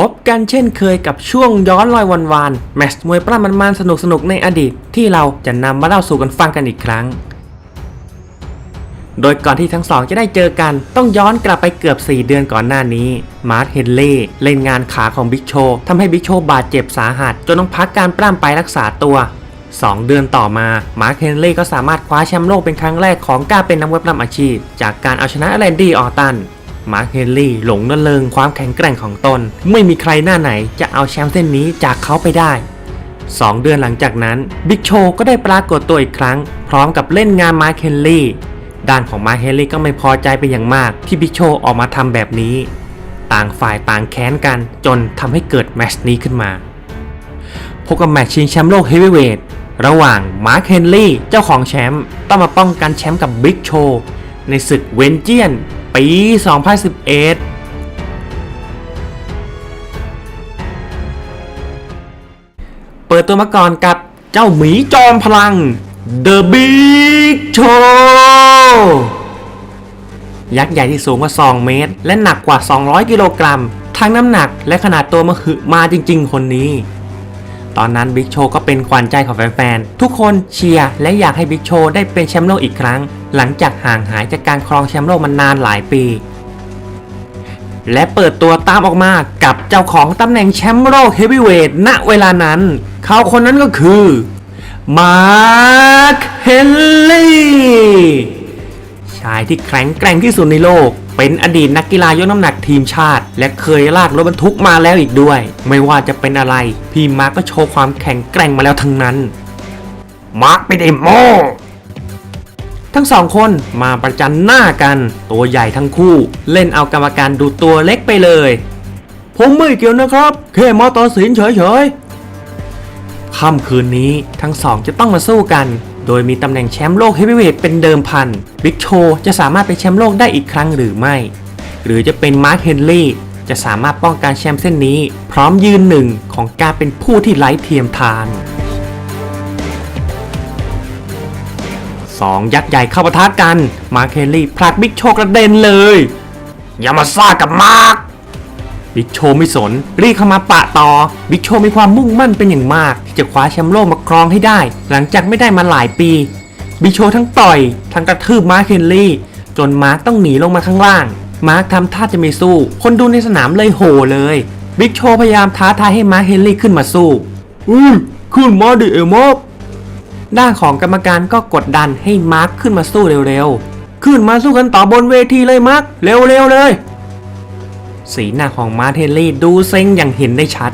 พบกันเช่นเคยกับช่วงย้อนรอยวันวานๆแมตช์มวยปล้ำมันๆสนุกๆในอดีตที่เราจะนำมาเล่าสู่กันฟังกันอีกครั้ง โดยก่อนที่ทั้งสองจะได้เจอกันต้องย้อนกลับไปเกือบ 4 เดือนก่อนหน้านี้ มาร์คเฮนเล่เล่นงานขาของบิ๊กโชทำให้บิ๊กโชบาดเจ็บสาหัส จนต้องพักการปล้ำไปรักษาตัว 2 เดือนต่อมา มาร์คเฮนเล่ก็สามารถคว้าแชมป์โลกเป็นครั้งแรกของการเป็นนักมวยปล้ำอาชีพ จากการเอาชนะแรนดี้ออตัน มาร์คเฮนรี่หลงระเริงความแข็งแกร่งของตน ไม่มีใครหน้าไหนจะเอาแชมป์เส้นนี้จากเขาไปได้2เดือนหลังจากนั้นบิ๊กโชก็ได้ปรากฏตัวอีกครั้ง พร้อมกับเล่นงานมาร์คเฮนรี่ด้านของมาร์คเฮนรี่ก็ไม่พอใจเป็นอย่างมากที่บิ๊กโชออกมาทำแบบนี้ ต่างฝ่ายต่างแค้นกันจนทำให้เกิดแมชนี้ขึ้นมาพบกับแมตช์ชิงแชมป์โลกเฮฟวีเวทระหว่างมาร์คเฮนรี่เจ้าของแชมป์ต้องมาป้องกันแชมป์กับบิ๊กโชในศึกเวนเจียน ปี 2011เปิดตัวมาก่อนกับเจ้าหมีจอมพลัง The Big Show ยักษ์ใหญ่ที่สูงกว่า 2 เมตร และหนักกว่า 200 กิโลกรัม ทั้งน้ำหนักและขนาดตัวมาคือมาจริงๆ คนนี้ ตอนนั้นบิ๊กโชก็เป็นขวัญใจของแฟนๆ ทุกคนเชียร์และอยากให้บิ๊กโชได้เป็นแชมป์โลกอีกครั้ง หลังจากห่างหายจากการครองแชมป์โลกมานานหลายปี และเปิดตัวตามออกมากับเจ้าของตำแหน่งแชมป์โลกเฮฟวีเวทณเวลานั้น เขาคนนั้นก็คือมาร์คเฮนลี่ชายที่แข็งแกร่งที่สุดในโลก เป็นอดีตนักกีฬายกน้ำหนักทีมชาติ และเคยลากรถบรรทุกมาแล้วอีกด้วย ไม่ว่าจะเป็นอะไร พี่มาร์คก็โชว์ความแข็งแกร่งมาแล้วทั้งนั้น มาร์คไม่ได้โมทั้งสองคนมาประจันหน้ากัน ตัวใหญ่ทั้งคู่ เล่นเอากรรมการดูตัวเล็กไปเลย ผมไม่เกี่ยวนะครับแค่มาตัดสินเฉยๆค่ำคืนนี้ทั้งสองจะต้องมาสู้กัน โดยมีตำแหน่งแชมป์โลกเฮฟวีเวทเป็นเดิมพัน บิ๊กโชจะสามารถเป็นแชมป์โลกได้อีกครั้งหรือไม่ หรือจะเป็นมาร์คเฮนรี่จะสามารถป้องกันแชมป์เส้นนี้ พร้อมยืนหนึ่งของการเป็นผู้ที่ไร้เทียมทานสองยักษ์ใหญ่เข้าปะทะกัน มาร์คเฮนรี่ผลักบิ๊กโชกระเด็นเลยอย่ามาซ่ากับมาร์ค บิ๊กโชไม่สน รีบเข้ามาปะต่อ บิ๊กโชมีความมุ่งมั่นเป็นอย่างมาก ที่จะคว้าแชมป์โลกมาครองให้ได้ หลังจากไม่ได้มาหลายปี บิ๊กโชทั้งต่อย ทั้งกระทืบมาร์คเฮนรี่ จนมาร์คต้องหนีลงมาข้างล่าง มาร์คทำท่าจะไม่สู้ คนดูในสนามเลยโห่เลย บิ๊กโชพยายามท้าทายให้มาร์คเฮนรี่ขึ้นมาสู้อุ้ยขึ้นมาดิเอมอกด้านของกรรมการก็กดดันให้มาร์คขึ้นมาสู้เร็วๆ ขึ้นมาสู้กันต่อบนเวทีเลยมาร์คเร็วๆเลย สีหน้าของมาเทลี่ดูเซ็งอย่างเห็นได้ชัด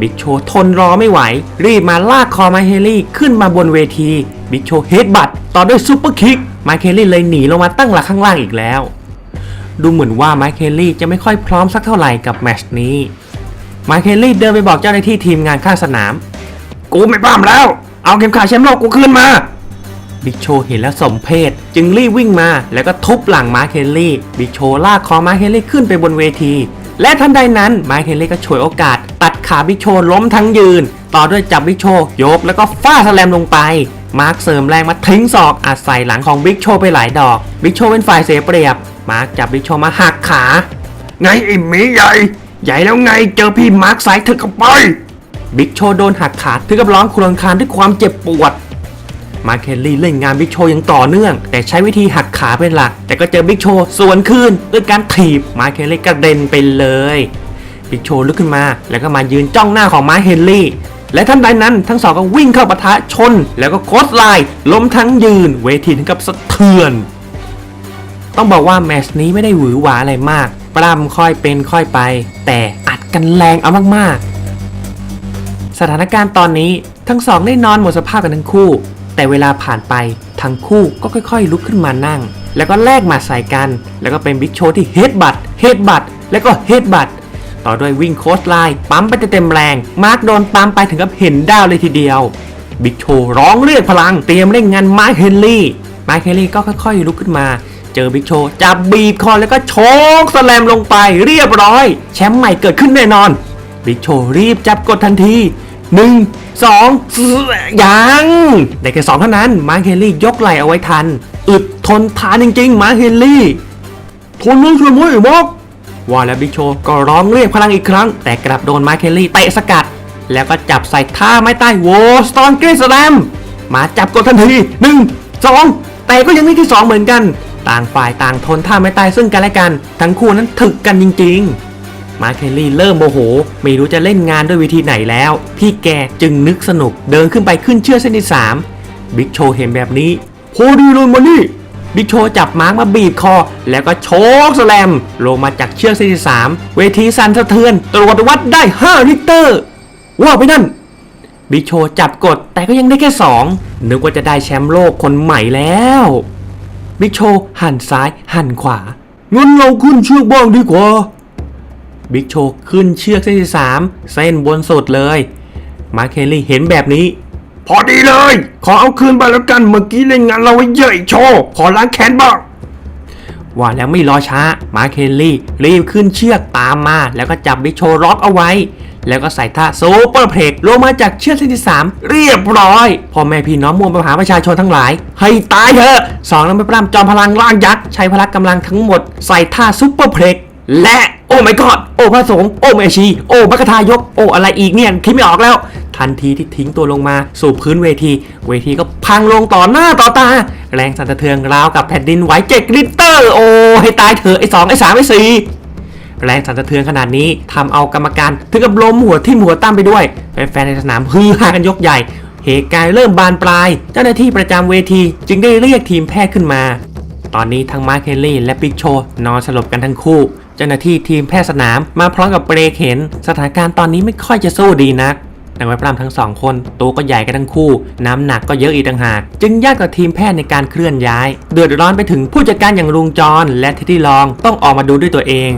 บิ๊กโชทนรอไม่ไหว รีบมาลากคอมาเฮนลี่ขึ้นมาบนเวที บิ๊กโชเฮดบัตต่อด้วยซุปเปอร์คิก มาเคลลี่เลยหนีลงมาตั้งหลักข้างล่างอีกแล้ว ดูเหมือนว่ามาเคลลี่จะไม่ค่อยพร้อมสักเท่าไหร่กับแมชนี้ มาเคลลี่เดินไปบอกเจ้าหน้าที่ทีมงานข้างสนาม กูไม่ป้ามแล้ว เอาเข็มขัดแชมป์โลกกูคืนมา บิ๊กโชเห็นแล้วสมเพศ จึงรีบวิ่งมาแล้วก็ทุบหลังมาร์คเคลลี่บิ๊กโชลากคอมาร์คเคลลี่ขึ้นไปบนเวที และทันใดนั้นมาร์คเคลลี่ก็ฉวยโอกาส ตัดขาบิ๊กโชล้มทั้งยืน ต่อด้วยจับบิ๊กโชยกแล้วก็ฟาดสแลมลงไปมาร์คเสริมแรงมาทิ้งศอกอัดใส่หลังของบิ๊กโชไปหลายดอก บิ๊กโชเป็นฝ่ายเสียเปรียบ มาร์คจับบิ๊กโชมาหักขา ไงไอ้หมีใหญ่ ใหญ่แล้วไงเจอพี่มาร์คสายถึกเข้าไป บิ๊กโชโดนหักขาถึงกับร้องครวญครางด้วยความเจ็บปวด มาร์เคลลี่เล่นงานบิ๊กโชอย่างต่อเนื่อง แต่ใช้วิธีหักขาเป็นหลัก แต่ก็เจอบิ๊กโชสวนคืนด้วยการถีบมาร์เคลลี่กระเด็นไปเลยบิ๊กโชลุกขึ้นมา แล้วก็มายืนจ้องหน้าของมาร์เฮนรี่และท่านใดนั้นทั้งสองก็วิ่งเข้าปะทะชน แล้วก็โคสไลน์ล้มทั้งยืน เวทีถึงกับสะเทือน ต้องบอกว่าแมตช์นี้ไม่ได้หวือหวาอะไรมาก ปล้ำค่อยเป็นค่อยไป แต่อัดกันแรงเอามากๆ สถานการณ์ตอนนี้ทั้งสองได้นอนหมดสภาพกันทั้งคู่ แต่เวลาผ่านไปทั้งคู่ก็ค่อยๆ ลุกขึ้นมานั่ง แล้วก็แลกหมาใส่กัน แล้วก็เป็นบิ๊กโชว์ที่เฮดบัตเฮดบัตแล้วก็เฮดบัตต่อด้วยวิ่งโคสไลน์ปั๊มไปเต็มแรง มาร์คโดนปั๊มไปถึงกับเห็นดาวเลยทีเดียวบิ๊กโชว์ร้องเรียกพลังเตรียมเล่นงานมาร์คเฮนรี่มาร์คเฮนรี่ก็ค่อยๆลุกขึ้นมา เจอบิ๊กโชว์จับบีบคอแล้วก็โชกสแลมลงไปเรียบร้อย แชมป์ใหม่เกิดขึ้นแน่นอนบิ๊กโชว์รีบจับกดทันที หนึ่งสองยังได้แค่สองเท่านั้น มาร์คเฮนรี่ยกไหลเอาไว้ทัน อึดทนทานจริงๆ มาร์คเฮนรี่ทนแล้วใช่ไมไอ้ม็อกวอลและบิ๊กโชว์ก็ร้องเรียกพลังอีกครั้ง แต่กลับโดนมาเคลลี่เตะสกัด แล้วก็จับใส่ท่าไม้ใต้โวสตอนเกรสแลมมาจับกดทันทีหนึ่งสองแต่ก็ยังไม่ที่สองเหมือนกัน ต่างฝ่ายต่างทนท่าไม้ใต้ซึ่งกันและกัน ทั้งคู่นั้นถึกกันจริง ๆ มาร์เคลลี่เริ่มโมโห ไม่รู้จะเล่นงานด้วยวิธีไหนแล้ว พี่แกจึงนึกสนุกเดินขึ้นไปขึ้นเชือกเส้นที่สามบิ๊กโชเห็นแบบนี้โพดีลยมานี่บิ๊กโชจับมาร์กมาบีบคอ แล้วก็โชกสแลม ลงมาจากเชือกเส้นที่สามเวทีสั่นสะเทือน ตรวจวัดได้ 5 ลิตรว่าไปนั่นบิ๊กโชจับกดแต่ก็ยังได้แค่ 2 นึกว่าจะได้แชมป์โลกคนใหม่แล้วบิ๊กโชหันซ้ายหันขวางั้นเราขึ้นเชือกบ้างดีกว่า บิ๊กโชว์ขึ้นเชือกเส้นที่สามเส้นบนสุดเลย มาร์คเคลลี่เห็นแบบนี้ พอดีเลย ขอเอาคืนไปแล้วกันเมื่อกี้เล่นงานเราไว้เยอะโชว์ขอล้างแค้นบ้างว่าแล้วไม่รอช้า มาร์คเคลลี่รีบขึ้นเชือกตามมา แล้วก็จับบิ๊กโชว์ล็อกเอาไว้ แล้วก็ใส่ท่าโซเปอร์เพลกลงมาจากเชือกเส้นที่สามเรียบร้อยพ่อแม่พี่น้องมวลมหาประชาชนทั้งหลาย ให้ตายเถอะสองนักมวยปล้ำจอมพลังร่างยักษ์ ใช้พละกำลังทั้งหมด ใส่ท่าซุปเปอร์เพลก และโอ้ไม่กอดโอ้พระสงฆ์โอ้แม่ชี โอ้มัคทายก โอ้อะไรอีกเนี่ยคิดไม่ออกแล้ว ทันทีที่ทิ้งตัวลงมา สู่พื้นเวที เวทีก็พังลงต่อหน้าต่อตา แรงสั่นสะเทือนราวกับแผ่นดินไหวเจ็ดลิตอร์ โอ้ให้ตายเถอะไอ้สองไอ้สามไอ้สี่แรงสั่นสะเทือนขนาดนี้ทำเอากรรมการถึงกับล้มหัวทิ่มหัวตั้มไปด้วยแฟนๆในสนามฮือฮากันยกใหญ่เหตุการณ์เริ่มบานปลาย เจ้าหน้าที่ประจำเวทีจึงได้เรียกทีมแพทย์ขึ้นมา ตอนนี้ทั้งมาร์คเคลลี่และบิ๊กโชนอนสลบกันทั้งคู่ จ้าหน้าที่ทีมแพทย์สนามมาพร้อมกับเปรย์เข็น สถานการณ์ตอนนี้ไม่ค่อยจะสู้ดีนักนักวยปล้ำทั้งสองคนตัวก็ใหญ่กันทั้งคู่ น้ำหนักก็เยอะอีกต่างหาก จึงยากกับทีมแพทย์ในการเคลื่อนย้าย เดือดร้อนไปถึงผู้จัดการอย่างลุงจรและทิที่ลองต้องออกมาดูด้วยตัวเอง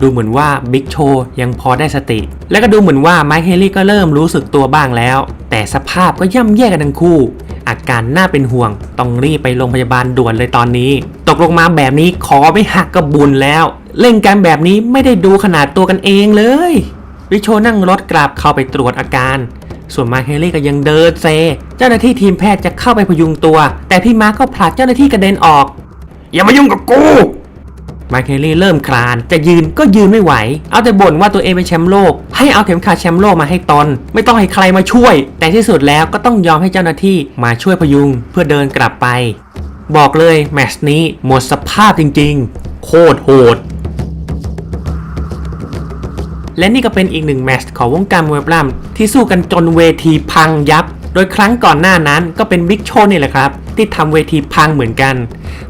ดูเหมือนว่าบิ๊กโชยังพอได้สติ และก็ดูเหมือนว่าไมค์เฮลี่ก็เริ่มรู้สึกตัวบ้างแล้ว แต่สภาพก็ย่ำแย่กันทั้งคู่ อาการน่าเป็นห่วง ต้องรีบไปโรงพยาบาลด่วนเลยตอนนี้ ตกลงมาแบบนี้ขอไม่หักก็บุญแล้ว เล่นกันแบบนี้ไม่ได้ดูขนาดตัวกันเองเลยวิโชนั่งรถกลับเข้าไปตรวจอาการ ส่วนมาเฮลี่ก็ยังเดินเซ เจ้าหน้าที่ทีมแพทย์จะเข้าไปพยุงตัว แต่พี่มาร์ก็ผลักเจ้าหน้าที่กระเด็นออก อย่ามายุ่งกับกู มาเคลลี่เริ่มคลาน จะยืนก็ยืนไม่ไหว เอาแต่บ่นว่าตัวเองเป็นแชมป์โลก ให้เอาเข็มขัดแชมป์โลกมาให้ตน ไม่ต้องให้ใครมาช่วย แต่ที่สุดแล้วก็ต้องยอมให้เจ้าหน้าที่มาช่วยพยุงเพื่อเดินกลับไป บอกเลยแมชนี้หมดสภาพจริงๆ โคตรโหดและนี่ก็เป็นอีกหนึ่งแมชของวงการมวยปล้ำที่สู้กันจนเวทีพังยับ โดยครั้งก่อนหน้านั้นก็เป็นบิ๊กโชนี่แหละครับ ที่ทำเวทีพังเหมือนกัน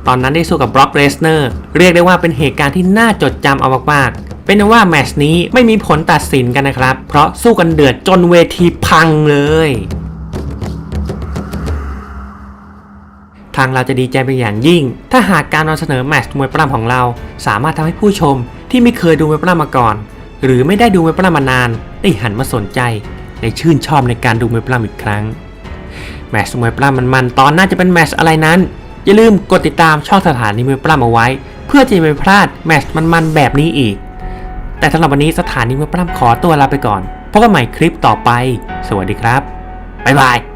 ตอนนั้นได้สู้กับบร็อกเรสเนอร์เรียกได้ว่าเป็นเหตุการณ์ที่น่าจดจำเอามากๆ เป็นว่าแมชนี้ไม่มีผลตัดสินกันนะครับ เพราะสู้กันเดือดจนเวทีพังเลย ทางเราจะดีใจเป็นอย่างยิ่ง ถ้าหากการนำเสนอแมชมวยปล้ำของเรา สามารถทำให้ผู้ชมที่ไม่เคยดูมวยปล้ำมาก่อน หรือไม่ได้ดูมวยปล้ำมานาน ได้หันมาสนใจ และชื่นชอบในการดูมวยปล้ำอีกครั้ง แมช์มวยปล้ำมันๆตอนน่าจะเป็นแมช์อะไรนั้น อย่าลืมกดติดตามช่องสถานีมวยปล้ำเอาไว้ เพื่อจะไม่พลาดแมช์มันๆแบบนี้อีก แต่สำหรับวันนี้สถานีมวยปล้ำขอตัวลาไปก่อนพบกันใหม่คลิปต่อไป สวัสดีครับบ๊ายบาย